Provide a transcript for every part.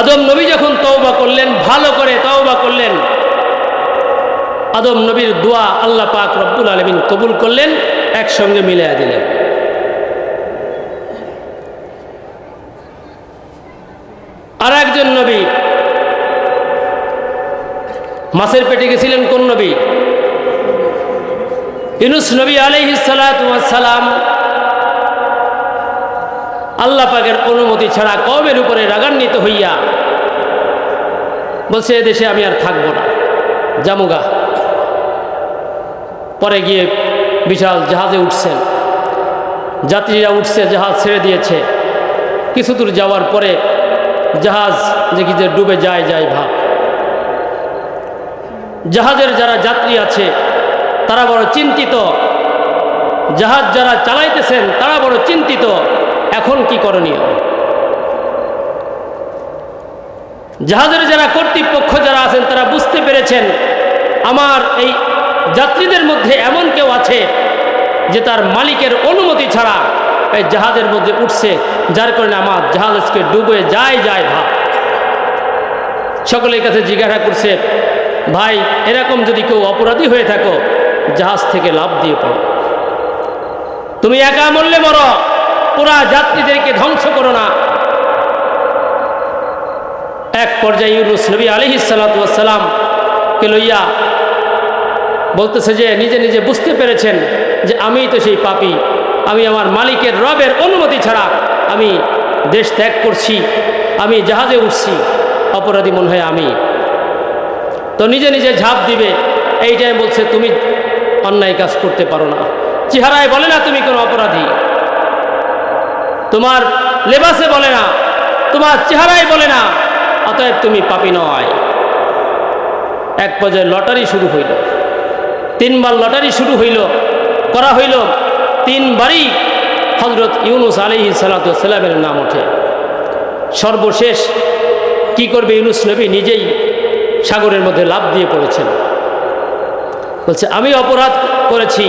আদম নবী যখন তওবা করলেন, ভালো করে তওবা করলেন, আদম নবীর দোয়া আল্লাহ পাক রব্বুল আলমিন কবুল করলেন, একসঙ্গে মিলিয়ে দিলেন। আর একজন নবী, মাছের পেটে গেছিলেন কোন নবী? ইনুস নবী আলহিসালাম আল্লাহ পাকের অনুমতি ছাড়া কমের উপরে রাগান্বিত হইয়া বলছে এদেশে আমি আর থাকব না। জামুগা পরে গিয়ে বিশাল জাহাজে উঠছেন। যাত্রীরা উঠছে, জাহাজ ছেড়ে দিয়েছে। কিছু দূর যাওয়ার পরে জাহাজ দেখি যে ডুবে যায় যায় ভাব। জাহাজের যারা যাত্রী আছে, তারা বড় চিন্তিত। জাহাজ যারা চালাইতেছেন, তারা বড় চিন্তিত। এখন কি করণীয়? জাহাজের যারা কর্তৃপক্ষ যারা আছেন, তারা বুঝতে পেরেছেন, আমার এই যাত্রীদের মধ্যে এমন কেউ আছে যে তার মালিকের অনুমতি ছাড়া এই জাহাজের মধ্যে উঠছে, যার কারণে আমার জাহাজকে ডুবে যায় যায় ভাব। সকলের কাছে জিজ্ঞাসা করছে, ভাই, এরকম যদি কেউ অপরাধী হয়ে থাকো, জাহাজ থেকে লাভ দিয়ে পড়ো তুমি একা মরলে মরো পুরা যাত্রীদেরকে ধ্বংস করো না। এক পর্যায়ে ইউনুস নবী আলহি সালাতাম কে লইয়া বলতেছে যে, নিজে নিজে বুঝতে পেরেছেন যে আমি তো সেই পাপি, আমি আমার মালিকের রবের অনুমতি ছাড়া আমি দেশ ত্যাগ করছি, আমি জাহাজে উঠছি, অপরাধী মনে হয় আমি। তো নিজে নিজে ঝাঁপ দিবে, এইটাই বলছে, তুমি অন্যায় কাজ করতে পারো না। চেহারায় বলে না, তুমি কোনো অপরাধী। তোমার লেবাসে বলে না, তোমার চেহারায় বলে না, অতএব তুমি পাপি নয়। এক পর্যায়ে লটারি শুরু হইল। তিনবার লটারি শুরু হইল, করা হইল, তিনবারই হজরত ইউনুস আলহি সালাতামের নাম ওঠে। সর্বশেষ কি করবে ইউনুস নবী? নিজেই সাগরের মধ্যে লাভ দিয়ে পড়েছেন। বলছে, আমি অপরাধ করেছি,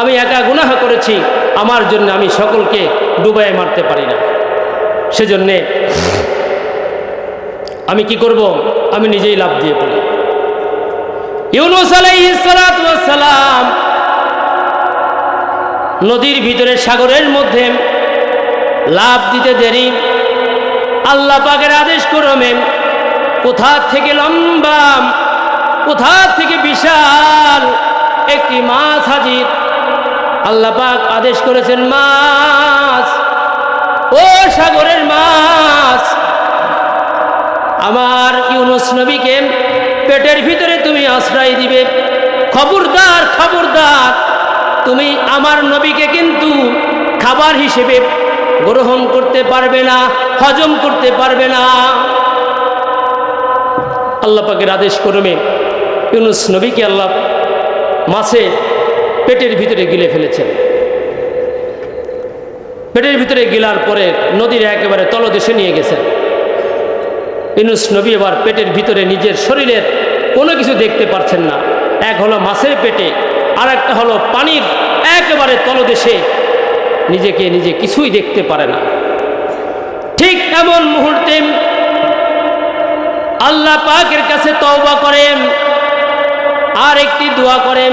আমি একা গুনাহা করেছি আমার জন্য আমি সকলকে ডুবাই মারতে পারি না। সেজন্যে আমি কি করব? আমি নিজেই লাভ দিয়ে পড়ি। ইউনুস সালাম নদীর ভিতরে সাগরের মধ্যে লাভ দিতে দেরি। আল্লাহ পাকের আদেশ করমে কোথা থেকে লম্বা, কোথা থেকে বিশাল একটি মাছ হাজির আল্লাহ পাক আদেশ করেছেন মাছ। ও সাগরের মাছ। আমার ইউনুস নবীকে পেটের ভিতরে তুমি আশ্রয় দিবে। খবরদার খবরদার, তুমি আমার নবীকে কিন্তু খাবার হিসেবে গ্রহণ করতে পারবে না, হজম করতে পারবে না। আল্লাহ পাকের আদেশ করবে ইউনুস নবীকে আল্লাহ মাছে পেটের ভিতরে গিলে ফেলেছেন। পেটের ভিতরে গিলার পরে নদীর একেবারে তলদেশে নিয়ে গেছেন। ইউনুস নবী এবার পেটের ভিতরে নিজের শরীরের কোনো কিছু দেখতে পারছেন না। এক হলো মাছের পেটে আর একটা হলো পানির একেবারে তলদেশে নিজেকে নিজে কিছুই দেখতে পারে না। ঠিক এমন মুহূর্তে আল্লাহ পাকের কাছে তওবা করেন আর একটি দোয়া করেন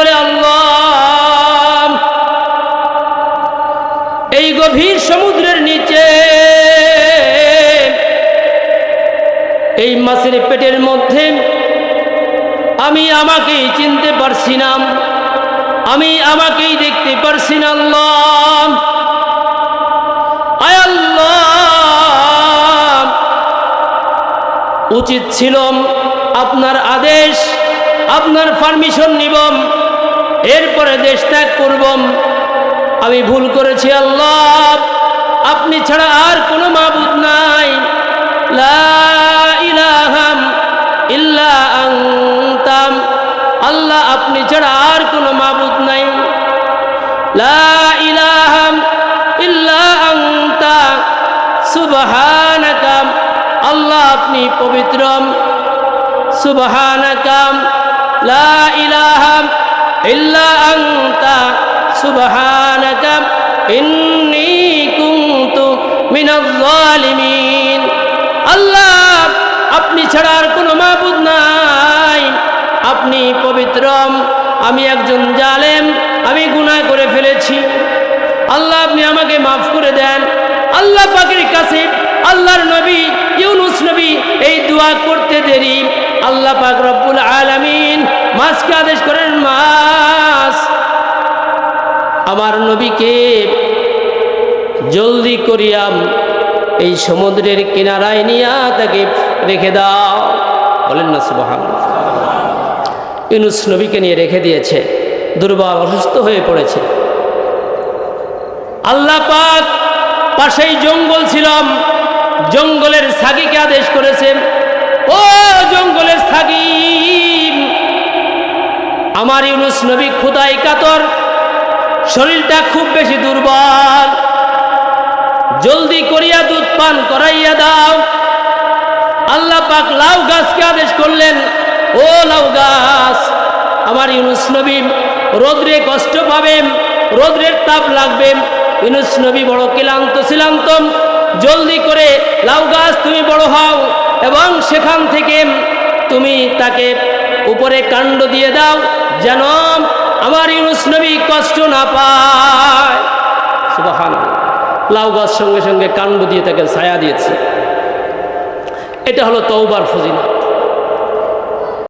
বলে, আল্লাহ, এই গভীর সমুদ্রের নিচে, এই মাছের পেটের মধ্যে আমি আমাকেই চিনতে পারছি না আমি আমাকেই দেখতে পারছি না আল্লাহ, উচিত ছিল আপনার আদেশ, আপনার পারমিশন নিব এরপরে দেশ ত্যাগ করব আমি ভুল করেছি, আল্লাহ। আপনি ছাড়া আর কোনো মাবুদ নাই। ইলাহাম ইল্লা আনতাম। আল্লাহ, আপনি ছাড়া আর কোনো মাবুদ নাই। লা ইলাহাম ইল্লা আনতা। সুবহানাকাম আল্লাহ, আপনি পবিত্রম। সুবহানাকাম লা ইলাহাম সুবহানাকাম ইন্নী কুনতু মিনাজ জালিমিন আল্লাহ, আপনি ছাড়া আর কোনো মাবুদ নাই। আপনি পবিত্রম আমি একজন জালেম, আমি গুনাহ করে ফেলেছি। আল্লাহ, আপনি আমাকে মাফ করে দেন। আল্লাহ পাকের কাছে আল্লাহর নবী, ইউনুস নবী এই দোয়া করতে দেরি। আল্লাহ পাক রব্বুল আলামিন মাছকে আদেশ করেন আমার নবীকে জলদি করিয়াম এই সমুদ্রের কিনারায় নিয়া তাকে রেখে দাও। বলেন না সুবহান ইনুস নবীকে নিয়ে রেখে দিয়েছে, দুর্বল, অসুস্থ হয়ে পড়েছে। আল্লাহ পাক পাশেই জঙ্গল ছিলাম জঙ্গলের সাগিকে আদেশ করেছেন ও জঙ্গলের সাগি আমার ইউনুস নবী খুদাই কাতর শরীরটা খুব বেশি দুর্বল। জলদি করিয়া দুধ পান করাইয়া দাও। আল্লাহ পাক লাউ গাছকে আদেশ করলেন, ও লাউ গাছ, আমার ইউনুস নবী রোদ্রে কষ্ট পাবে রোদ্রের তাপ লাগবে। ইউনুস নবী বড় ক্লান্ত ছিলান্ত। জলদি করে লাউ গাছ তুমি বড় হও এবং সেখান থেকে তুমি তাকে উপরে কাণ্ড দিয়ে দাও, যেন ইউনুস নবী কষ্ট না পায়। সুবাহান লাউ গাছ সঙ্গে সঙ্গে কান্ড দিয়ে তাকে ছায়া দিয়েছে। এটা হলো তৌবার ফজিলত।